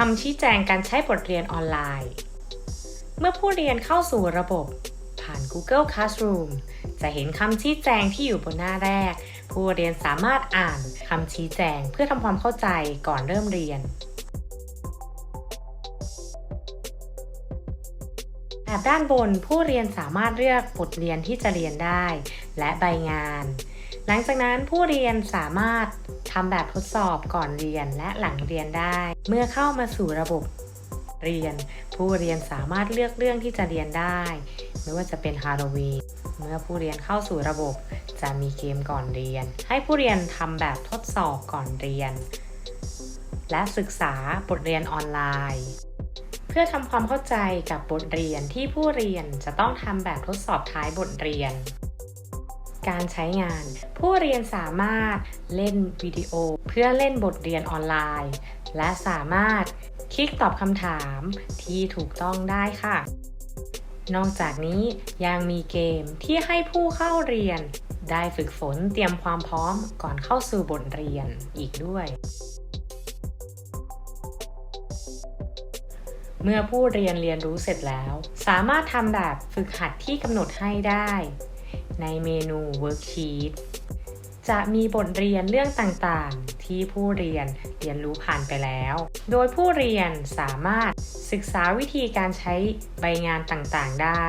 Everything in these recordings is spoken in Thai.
คำชี้แจงการใช้บทเรียนออนไลน์ เมื่อผู้เรียนเข้าสู่ระบบ ผ่าน Google Classroom จะเห็นคำชี้แจงที่อยู่บนหน้าแรก ผู้เรียนสามารถอ่านคำชี้แจงเพื่อทำความเข้าใจก่อนเริ่มเรียนแถบด้านบนผู้เรียนสามารถเลือกบทเรียนที่จะเรียนได้ และใบงาน หลังจากนั้นผู้เรียนสามารถทำแบบทดสอบก่อนเรียนและหลังเรียนได้ เมื่อเข้ามาสู่ระบบเรียน ผู้เรียนสามารถเลือกเรื่องที่จะเรียนได้ ไม่ว่าจะเป็นฮาโลวีนเมื่อผู้เรียนเข้าสู่ระบบ จะมีเกมก่อนเรียน ให้ผู้เรียนทำแบบทดสอบก่อนเรียน และศึกษาบทเรียนออนไลน์ เพื่อทำความเข้าใจกับบทเรียนที่ผู้เรียนจะต้องทำแบบทดสอบท้ายบทเรียน การใช้งาน ผู้เรียนสามารถเล่นวิดีโอ เพื่อเล่นบทเรียนออนไลน์ และสามารถคลิกตอบคำถามที่ถูกต้องได้ค่ะ นอกจากนี้ยังมีเกมที่ให้ผู้เข้าเรียน ได้ฝึกฝนเตรียมความพร้อมก่อนเข้าสู่บทเรียนอีกด้วยเมื่อผู้เรียนเรียนรู้เสร็จแล้ว สามารถทำแบบฝึกหัดที่กำหนดให้ได้ ในเมนู Worksheet จะมีบทเรียนเรื่องต่างๆ ที่ผู้เรียนเรียนรู้ผ่านไปแล้ว โดยผู้เรียนสามารถศึกษาวิธีการใช้ใบงานต่างๆ ได้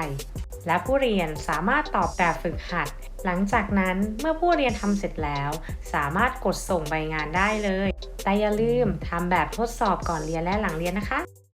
และผู้เรียนสามารถตอบแบบฝึกหัด หลังจากนั้นเมื่อผู้เรียนทำเสร็จแล้ว สามารถกดส่งใบงานได้เลย แต่อย่าลืมทำแบบทดสอบก่อนเรียนและหลังเรียนนะคะ